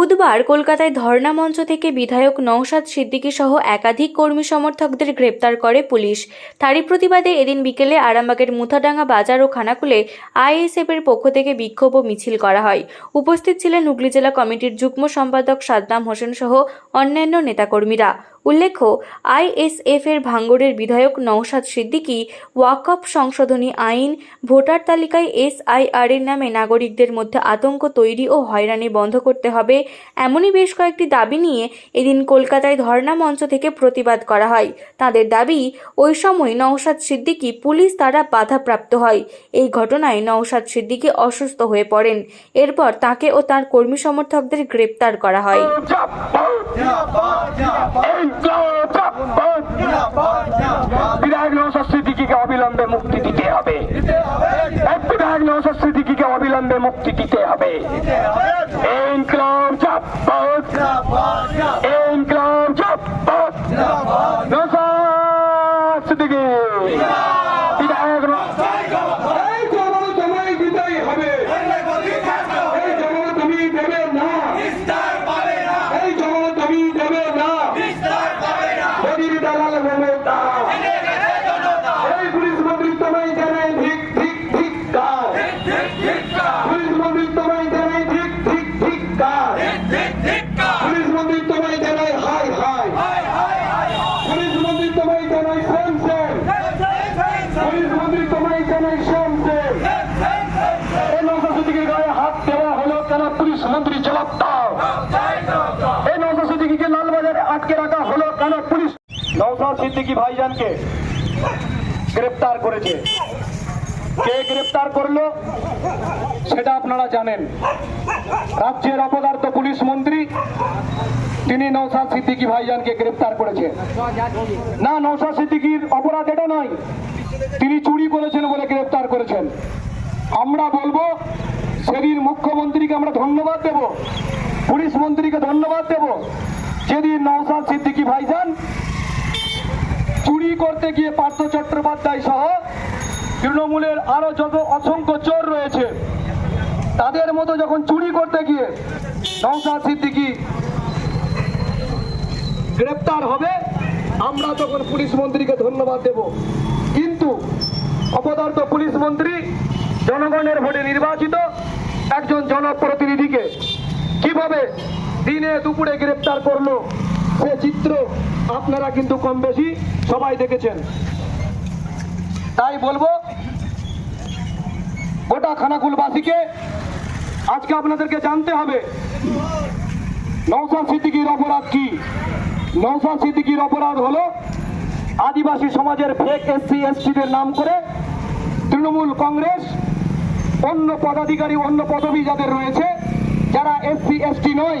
বুধবার কলকাতায় ধর্না মঞ্চ থেকে বিধায়ক নওশাদ সিদ্দিকী সহ একাধিক কর্মী সমর্থকদের গ্রেপ্তার করে পুলিশ। তারই প্রতিবাদে এদিন বিকেলে আরামবাগের মুথাডাঙ্গা বাজার ও খানাকুলে আইএসএফের পক্ষ থেকে বিক্ষোভ ও মিছিল করা হয়। উপস্থিত ছিলেন হুগলি জেলা কমিটির যুগ্ম সম্পাদক সাদ্দাম হোসেন সহ অন্যান্য নেতাকর্মীরা। উল্লেখ্য, আইএসএফ এর ভাঙ্গড়ের বিধায়ক নওশাদ সিদ্দিকী ওয়াকফ সংশোধনী আইন, ভোটার তালিকায় এসআইআর এর নামে নাগরিকদের মধ্যে আতঙ্ক তৈরি ও হয়রানি বন্ধ করতে হবে, এমনই বেশ কয়েকটি দাবি নিয়ে এদিন কলকাতায় ধর্ণা মঞ্চ থেকে প্রতিবাদ করা হয়। তাদের দাবি, ওই সময় নওশাদ সিদ্দিকী পুলিশ দ্বারা বাধাপ্রাপ্ত হয়। এই ঘটনায় নওশাদ সিদ্দিকী অসুস্থ হয়ে পড়েন। এরপর তাকে ও তার কর্মী সমর্থকদের গ্রেপ্তার করা হয় বিধায়ক নৌসাদ সিদ্দিকিকে অবিলম্বে মুক্তি দিতে হবে। একটি বিধায়ক নৌসাদ সিদ্দিকিকে অবিলম্বে মুক্তি দিতে হবে। ইনকলাব জাপাত ইনকলাব জাপাত নৌসাদ আটকে রাখা হলো কেন পুলিশ। নৌসাদ সিদ্দিকি ভাইজানকে গ্রেপ্তার করেছে। কে গ্রেপ্তার করল সেটা আপনারা জানেন। রাজ্যের অপদার্থ পুলিশ মন্ত্রী, তিনি নৌসাদ সিদ্দিকি ভাইজানকে গ্রেপ্তার করেছে। না নৌসাদ সিদ্দিকির অপরাধ এটা নয়। তিনি চুরি করেছেন বলে গ্রেপ্তার করেছেন। আমরা বলব, সেদিন মুখ্যমন্ত্রীকে আমরা ধন্যবাদ দেব। পুলিশ মন্ত্রীকে ধন্যবাদ দেব। যেদিন নওসাদ সিদ্দিকী ভাইজান চুরি করতে গিয়ে পার্থ চট্টোপাধ্যায় সহ তৃণমূলের আরও যত অসংখ্য চোর রয়েছে, তাদের মতো যখন চুরি করতে গিয়ে নওসাদ সিদ্দিকী গ্রেপ্তার হবে, আমরা তখন পুলিশ মন্ত্রীকে ধন্যবাদ দেব। কিন্তু অপদার্থ পুলিশ মন্ত্রী জনগণের ভোটে নির্বাচিত একজন জনপ্রতিনিধিকে কীভাবে দিনে দুপুরে গ্রেপ্তার করল। সে চিত্র আপনারা কিন্তু কম বেশি সবাই দেখেছেন। তাই বলব, গোটা খানাকুলবাসীকে আজকে আপনাদেরকে জানতে হবে নৌসাদ সিদ্দিকির অপরাধ কি? নৌসাদ সিদ্দিকির অপরাধ হলো আদিবাসী সমাজের ফেক এসসি এসটিদের নাম করে তৃণমূল কংগ্রেস, অন্য পদাধিকারী, অন্য পদবি যাদের রয়েছে, যারা এসসি এসটি নয়